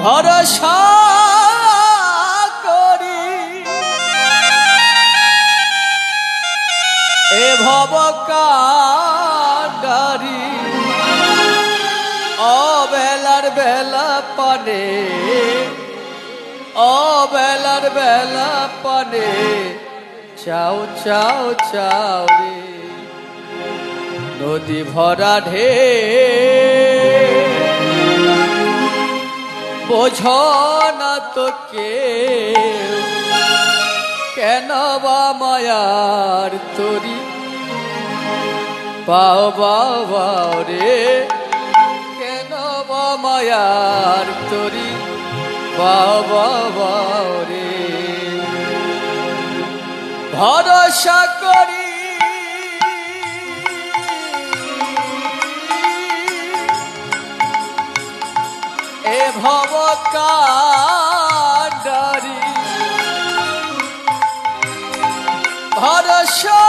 ভরসা করি। এ ভব কান্ডারি অবেলার বেলা পানে, অবেলার বেলা পানে, চাও চাও চাও রে। নদী ভরা ঢে বোঝ না তো কেউ। কেন বা মায়ার তরি? পাও বাও রে। কেন বা মায়ার তরি? বাও বাও রে। ভরসা করি কান্ডারি ভরসা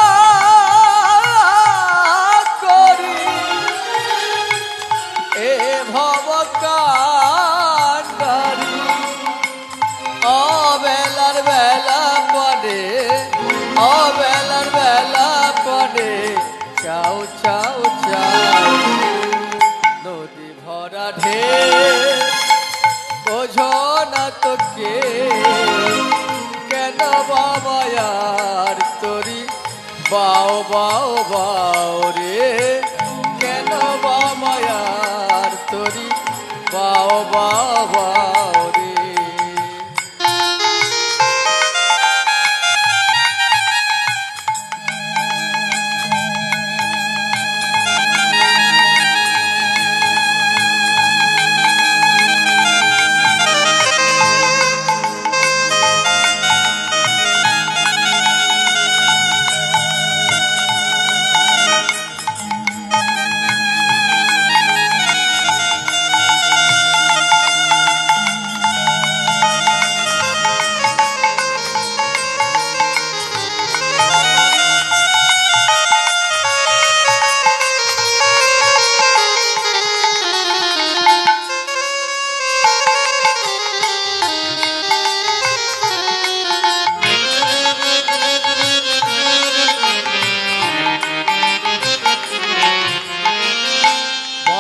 কেন বাবায়ার তরি। বাও বাও বাও রে। কেন বাবায়ার তরি? বাও বাও বাও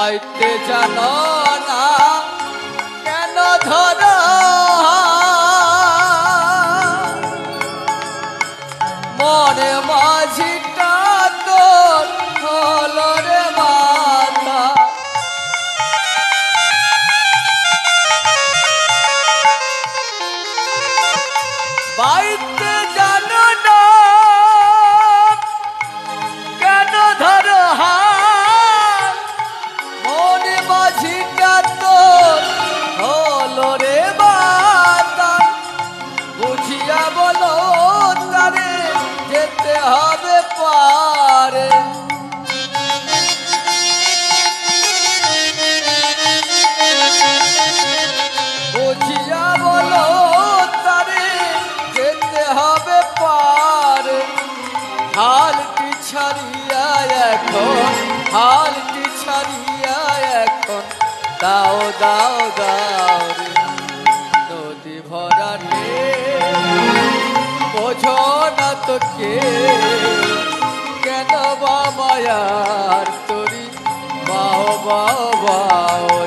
রে বইতে জানো না হালটি ছাড়িয়া এখন। দাও দাও দাও নদী ভরা রে বোঝো না তোকে কেন বাবা তরি। বাও বাও বাও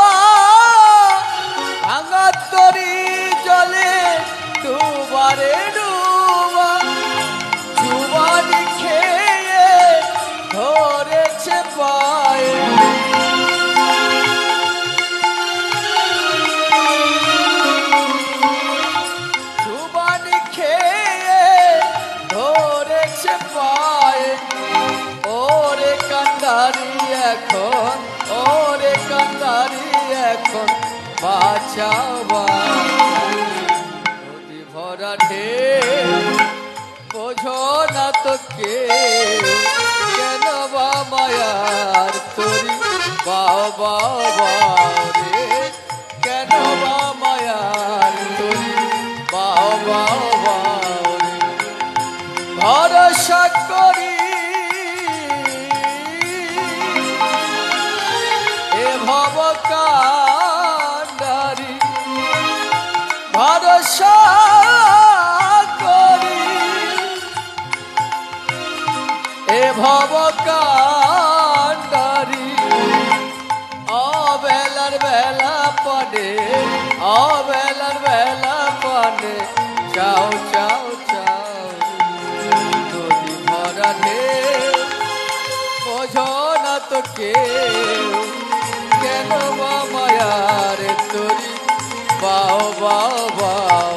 কান্দারি এখন, ওরে কান্দারি এখন। নদী ভরা বোঝো না তো কে, কেন বা মায়ার তরি, বাও রে কেন বা মায়ার তরি রে ভরসা ভব কান্ডারি অবেলার বেলা পড়ে অবেলার বেলা পড়ে চাও চাও চাও নদী ভরা ঢেউ বোঝো না তো কেউ কেন বা মায়ার তরি, বাও বাও বাও।